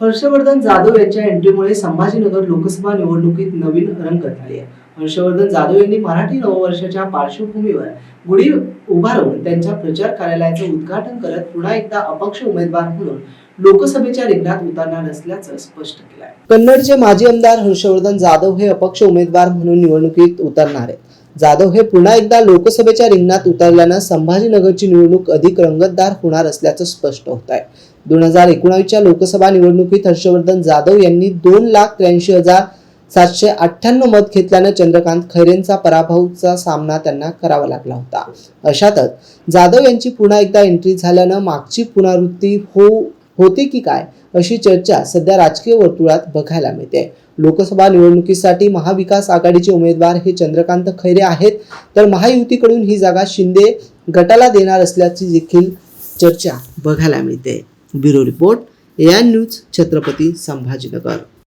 हर्षवर्धन जाधव यांच्या एंट्रीमुळे संभाजीनगर लोकसभा निवडणुकीत नवीन रंगत आली आहे. हर्षवर्धन जाधव यांनी मराठी नववर्षाच्या पार्श्वभूमीवर गुढी उभारून त्यांच्या प्रचार कार्यालयाचं उद्घाटन करत पुन्हा एकदा अपक्ष उमेदवार म्हणून लोकसभेच्या रिंगणात उतरणार असल्याचं स्पष्ट केलं आहे कन्नडचे माजी आमदार हर्षवर्धन जाधव हे अपक्ष उमेदवार म्हणून निवडणुकीत उतरणार आहेत. जाधव हे पुन्हा एकदा लोकसभेच्या रिंगणात उतरल्यानं संभाजीनगरची निवडणूक अधिक रंगतदार होणार असल्याचं स्पष्ट होत आहे. दोन हजार एकोणावीसच्या लोकसभा निवडणुकीत हर्षवर्धन जाधव यांनी दोन लाख त्र्याऐंशी हजार सातशे अठ्ठ्याण्णव मत घेतल्यानं चंद्रकांत खैरेंचा पराभवचा सामना त्यांना करावा लागला होता. अशातच जाधव यांची पुन्हा एकदा एंट्री झाल्यानं मागची पुनरावृत्ती होऊ होते की काय अशी चर्चा सध्या राजकीय वर्तुळात बघायला मिळते. लोकसभा निवडणुकीसाठी महाविकास आघाडीचे उमेदवार हे चंद्रकांत खैरे आहेत. तर महायुतीकडून ही जागा शिंदे गटाला देणार असल्याची देखील चर्चा बघायला मिळते. Bureau report N news Chhatrapati Sambhajinagar.